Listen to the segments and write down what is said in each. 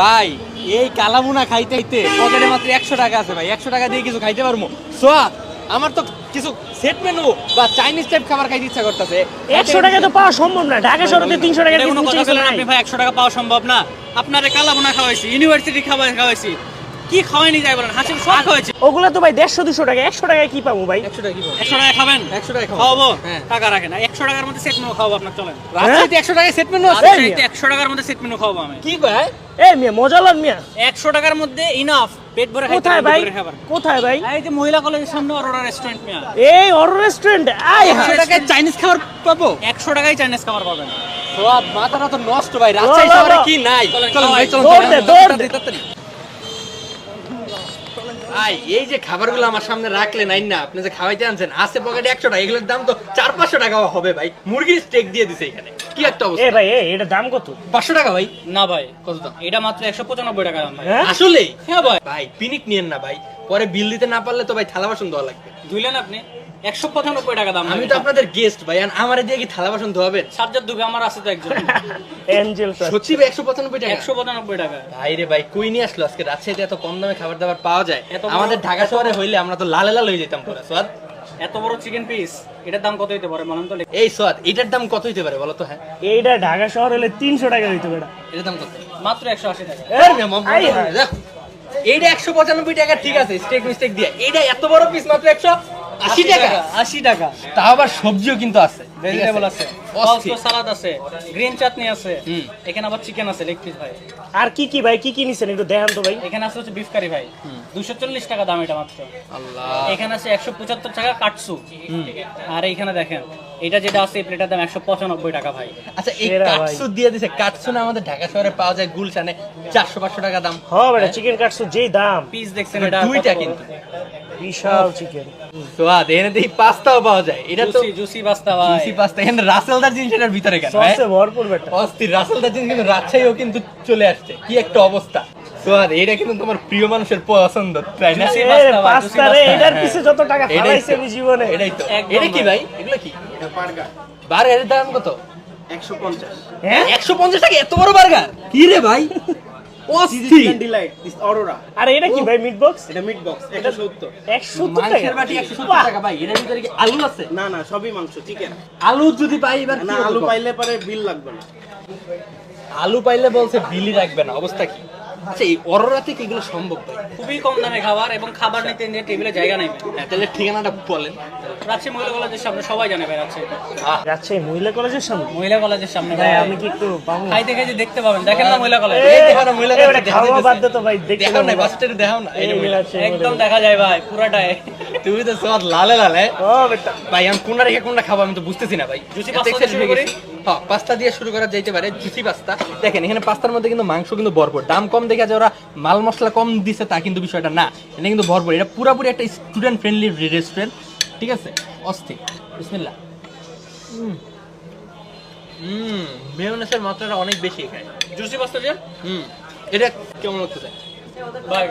ভাই এই কালামুনা খাইতে খাইতে পকেটে মাত্র একশো টাকা আছে ভাই একশো টাকা দিয়ে কিছু খাইতে পারব। সোয়াদ আমার তো কিছু সেট মেনু বা চাইনিজ টাইপ খাবার খাইতে ইচ্ছা করতেছে। একশো টাকা তো পাওয়া সম্ভব না ঢাকা শহরে তিনশো টাকা আপনি ভাই একশো টাকা পাওয়া সম্ভব না। আপনারে কালামুনা খাওয়াইছি ইউনিভার্সিটি খাবার খাওয়াইছি। কি খাওয়াইনি যাই বলেন? হাসিম সব খাওয়াইছি। ওগুলো তো ভাই দেড়শো দুশো টাকা একশো টাকায় কি পাবো ভাই? একশো টাকা কি পাবো? একশো টাকা খাবেন? একশো টাকা খাওয়াবো? হ্যাঁ। টাকা রাখেন। একশো টাকার মধ্যে সেট মেনু খাওয়াবো আপনার চলেন। রাজশাহীতে একশো টাকায় সেট মেনু আছে? রাজশাহীতে একশো টাকার মধ্যে সেট মেনু খাওয়াবো আমি। কি কয় এ মিয়া মজা লাগ মিয়া। একশো টাকার মধ্যে ইনাফ পেট ভরে খাইতে কোথায় ভাই? খাবার। কোথায় ভাই? এই যে মহিলা কলেজের সামনে অরোরা রেস্টুরেন্ট মিয়া। এই অর রেস্টুরেন্ট একশো হায়। টাকায় চাইনিজ খাবার পাবো? একশো টাকায় চাইনিজ খাবার পাবেন। সোয়াদ মাথাটা তো নষ্ট ভাই রাজশাহী শহরে কি নাই? চলেন, চলেন ভাই চলেন দৌড় দে, দৌড় তাড়াতাড়ি। ভাই এই যে খাবারগুলো আমার সামনে রাখলেন আইন না আপনি যে খাওয়াইতে আনছেন আছে পকেটে একশো টাকা এগুলোর দাম তো চার পাঁচশো টাকা হবে ভাই। মুরগির স্টেক দিয়ে দিছে এখানে। কি একটা এ অবস্থা। ভাই এটা দাম কত? পাঁচশো টাকা ভাই। না ভাই কত দাম? এটা মাত্র একশো পঁচানব্বই টাকা দাম ভাই। হ্যাঁ? আসলে হ্যাঁ ভাই। ভাই পিনিক নিয়েন না ভাই। পরে বিল দিতে না পারলে তো ভাই থালা বাসন দেওয়া লাগবে। ধুইলেন আপনি? একশো পঁচানব্বই টাকা দাম আমি তো আপনাদের গেস্ট ভাই আর আমারে দিয়ে কি থালা বাসন ধোয়াবেন? সাজ্জাদ দুবে আমার আছে তো একজন। এঞ্জেল স্যার সত্যি ভাই একশো পঁচানব্বই টাকা? একশো পঁচানব্বই টাকা। ভাই রে ভাই কই নিয়ে আসলো? আজকে রাজশাহীতে এত কম দামে খাবার দাবার পাওয়া যায়। আমাদের ঢাকা শহরে হইলে আমরা তো লালে লাল হয়ে যেতাম পুরো সোয়াদ এত বড় চিকেন পিস এটার দাম কত হইতে পারে মানুষ তো? এই সোয়াদ এটার দাম কত হইতে পারে বলো তো হ্যাঁ? এইটা ঢাকা শহর হলে তিনশো টাকা হইতো বেটা এটার দাম কত? মাত্র একশো আশি টাকা। এইটা একশো পঁচানব্বই টাকা ঠিক আছে স্টেক মিস্টেক দিয়ে। এইটা এত বড় পিস মাত্র একশো আশি টাকা আশি টাকা। তা আবার সবজিও কিন্তু আছে। ভেজিটেবল আছে। সালাদ আছে। গ্রিন চাটনি আছে এখানে আবার চিকেন আছে লেগ পিস ভাই। আর কি কি ভাই কি কি নিছেন একটু দেখান তো ভাই? এখানে আছে হচ্ছে বিফ কারি ভাই। দুশো চল্লিশ টাকা দাম এটা মাত্র। আল্লাহ। এখানে আছে একশো পঁচাত্তর টাকা কাটসু আর এইখানে দেখেন এটা যেটা আছে এই প্লেটের দাম একশো পঁচানব্বই টাকা ভাই। আচ্ছা এই কাটসু দিয়ে দিছে কাটসু না আমাদের ঢাকা শহরে পাওয়া যায় গুলশানে চারশো পাঁচশো টাকা দাম। হ বেটা চিকেন কাটছো যেই দাম। পিস দেখছেন এটা দুইটা কিন্তু। বিশাল চিকেন সোয়াদ এখানে দেখি পাস্তাও পাওয়া যায়। এটা তো জুসি জুসি পাস্তা ভাই। জুসি পাস্তা এখানে রাসেলদার জিনিস এটার ভিতরে কেন হ্যাঁ? সসে ভরপুর বেটা অস্থির রাসেলদার জিনিস কিন্তু রাজশাহীও কিন্তু চলে আসছে। কি একটা অবস্থা। সোয়াদ এটা কিন্তু তোমার প্রিয় মানুষের পছন্দ তাই না? জুসি পাস্তা পাস্তা রে এটার হ্যাঁ। পিছে যত টাকা এটাই আমি জীবনে। এটাই তো। এটা কি ভাই। এগুলো কি? বার্গারের দাম কত? হ্যাঁ একশো পঞ্চাশ টাকা এত বড় বার্গার? কি রে ভাই? আর এটা কি ভাই মিট বক্স এটা মিট বক্স মাংসের বাটি টাকা ভাই এটার ভিতরে কি আলু আছে? না না সবই মাংস চিকেন আলু যদি পাই এবার না আলু পাইলে পরে বিল লাগবে না। আলু পাইলে বলছে বিলি রাখবে না অবস্থা কি? আচ্ছা এই অরোরাতে কি এগুলো সম্ভব ভাই? খুবই কম দামে খাবার এবং খাবার নিতে নিয়ে টেবিলে জায়গা নেই হ্যাঁ, তাহলে ঠিকানাটা বলেন। রাজশাহী মহিলা কলেজের সামনে সবাই জানে ভাই রাজশাহী যাচ্ছে মহিলা কলেজের সামনে? মহিলা কলেজের সামনে ভাই ভাই। আমি কি একটু পাবো? খাইতে খাইতে দেখতে পাবেন। দেখেন না মহিলা কলেজ। এই দেখো না, মহিলা কলেজে দেখা খাওয়া। বাদ তো ভাই দেখতে না দেখাও না। এই এই মহিলা। একদম দেখা যায় ভাই পুরাটাই। তুমি তো সব লালে লালে। ও বেটা। ভাই আমি কোনটা রেখে কোনটা খাব আমি তো বুঝতেছি না ভাই। জুসি এত পাস্তা দিয়ে শুরু হয়ে, পাস্তা দিয়ে শুরু করা যাইতে পারে জুসি পাস্তা। দেখেন, এখানে পাস্তার মধ্যে কিন্তু মাংস কিন্তু ভরপুর। দাম কম দেখে যে ওরা মাল মশলা কম দিছে তা কিন্তু বিষয়টা না। এটা কিন্তু ভরপুর। এটা পুরোপুরি একটা স্টুডেন্ট ফ্রেন্ডলি রেস্টুরেন্ট ঠিক আছে? অস্থির। বিসমিল্লাহ। হুম মেয়োনেসের মাত্রাটা অনেক বেশি এখানে। জুসি পাস্তা যে হুম। এটা কেমন লাগতেছে? ভাই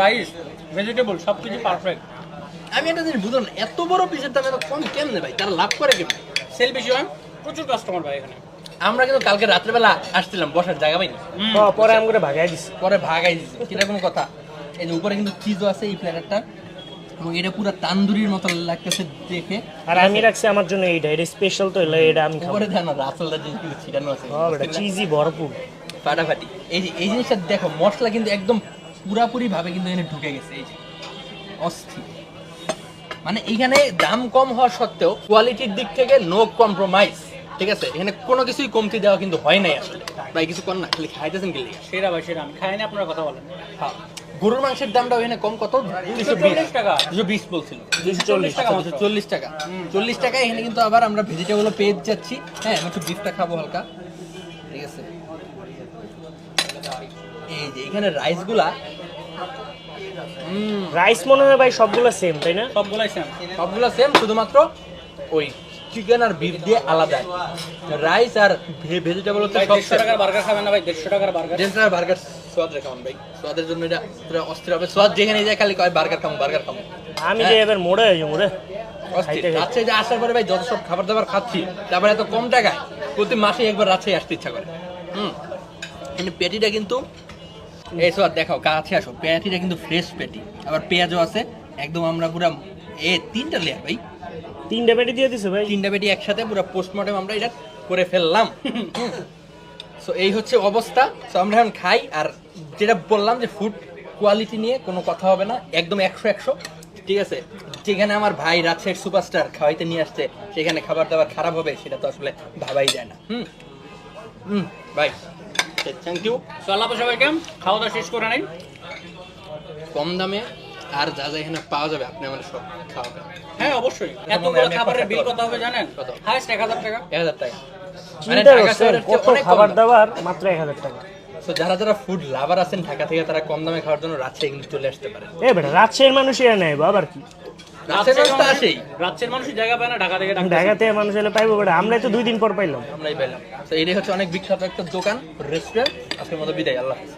রাইস ভেজিটেবল সব কিছু পারফেক্ট আমি একটা জিনিস বুঝলাম এত বড় পিসের দাম এত কম কেমনে ভাই? তারা লাভ করে কেমনে? সেল বেশি হয়? প্রচুর কাস্টমার ভাই এখানে। আমরা কিন্তু কালকে রাত্রেবেলা আসছিলাম বসার জায়গা পাইনি। পরে আমি করে ভাগাই দিছি। পরে ভাগাই দিছি সেটা কোনো কথা। এই যে উপরে কিন্তু চিজও আছে এই প্ল্যাটারটা এবং এটা পুরো তান্দুরির মতো লাগতেছে দেখে। আর আমি রাখছি আমার জন্য এইটা এটা স্পেশাল তো এলে এটা আমি খাব। উপরে দেখ না জিনিস কিন্তু ছিটানো আছে। চিজি ভরপুর। ফাটাফাটি। এই যে এই জিনিসটা দেখো মশলা কিন্তু একদম পুরাপুরি ভাবে কিন্তু এখানে ঢুকে গেছে এই যে অস্থির। মানে এইখানে দাম কম হওয়া সত্ত্বেও কোয়ালিটির দিক থেকে নো কম্প্রোমাইজ ঠিক আছে? এখানে কোনো কিছুই কমতি দেওয়া কিন্তু হয় নাই আসলে। ভাই কিছু কর না খালি খাইতেছেন কি লেগে? সেরা ভাই সেরা আমি খাইনি আপনার কথা বলেন। হ্যাঁ। গরুর মাংসের দামটা ওখানে কম কত? দুশো 240 টাকা। দুশো বিশ বলছিল। দুশো চল্লিশ টাকা চল্লিশ টাকা। চল্লিশ টাকা এখানে কিন্তু আবার আমরা ভেজিটেবল পেয়ে যাচ্ছি। হ্যাঁ আমি একটু বিফটা খাব হালকা। ঠিক আছে? এই যে এখানে রাইসগুলা হুম। রাইস মনে হয় ভাই সবগুলো সেম তাই না? সবগুলাই সেম সবগুলো সেম শুধুমাত্র ওই। চিকেন আর বিফ দিয়ে আলাদা। রাইস আর ভেজিটেবল হচ্ছে দেড়শো টাকার বার্গার খাবেন না ভাই দেড়শো টাকার বার্গার ডেন্সার বার্গার স্বাদ রেখাম ভাই। স্বাদের জন্য এটা পুরো অস্থির হবে। স্বাদ যেখানে যায় খালি কয় বার্গার খাব বার্গার খাব আমি যে এবার মোড়ে হয়ে যাব রে। রাজশাহী যে আসার পরে ভাই যত সব খাবার দাবার খাচ্ছি তারপরে এত কম টাকায় প্রতি মাসে একবার রাজশাহী আসতে ইচ্ছা করে। হুম। কিন্তু পেটিটা কিন্তু এই সোয়াদ দেখাও কাছে আসো। পেঁয়াজিটা কিন্তু ফ্রেশ পেটি। আবার পেঁয়াজও আছে। একদম আমরা পুরা এ তিনটা লেয়ার ভাই। তিনটা পেটি দিয়ে দিছো ভাই? তিনটা পেটি একসাথে পুরো পোস্টমর্টম আমরা এটা করে ফেললাম। সো এই হচ্ছে অবস্থা। সো আমরা এখন খাই আর যেটা বললাম যে ফুড কোয়ালিটি নিয়ে কোনো কথা হবে না একদম একশো একশো। ঠিক আছে? যেখানে আমার ভাই রাজশাহীর সুপারস্টার খাওয়াইতে নিয়ে আসছে সেখানে খাবার দাবার খারাপ হবে সেটা তো আসলে ভাবাই যায় না। হুম? হুম ভাই। থ্যাংক ইউ তো আল্লাহ সবাইকে খাওয়া দাওয়া শেষ করে নেই। কম দামে আর যা যা এখানে পাওয়া যাবে আপনি আমার সব খাওয়াবেন। হ্যাঁ অবশ্যই। এতগুলো একটা খাবারের বিল কত হবে জানেন? কত? হাইস্ট এক হাজার টাকা। এক হাজার টাকা। মানে ঢাকা শহরের কত খাবার দাবার মাত্র এক হাজার টাকা। তো যারা যারা ফুড লাভার আছেন ঢাকা থেকে তারা কম দামে খাওয়ার জন্য রাজশাহী কিন্তু চলে আসতে পারে। এ বেটা রাজশাহীর মানুষই নেয় আবার কি? রাজশাহীর মানুষ তো আসেই। রাজ্যের মানুষই জায়গা পায় না ঢাকা থেকে ঢাকা থেকে মানুষ এলে পাইবো বেটা আমরাই তো দুই দিন পর পাইলাম। আমরাই পাইলাম। তো এটাই হচ্ছে অনেক বিখ্যাত একটা দোকান রেস্টুরেন্ট আজকের মতো বিদায় আল্লাহ হাফেজ।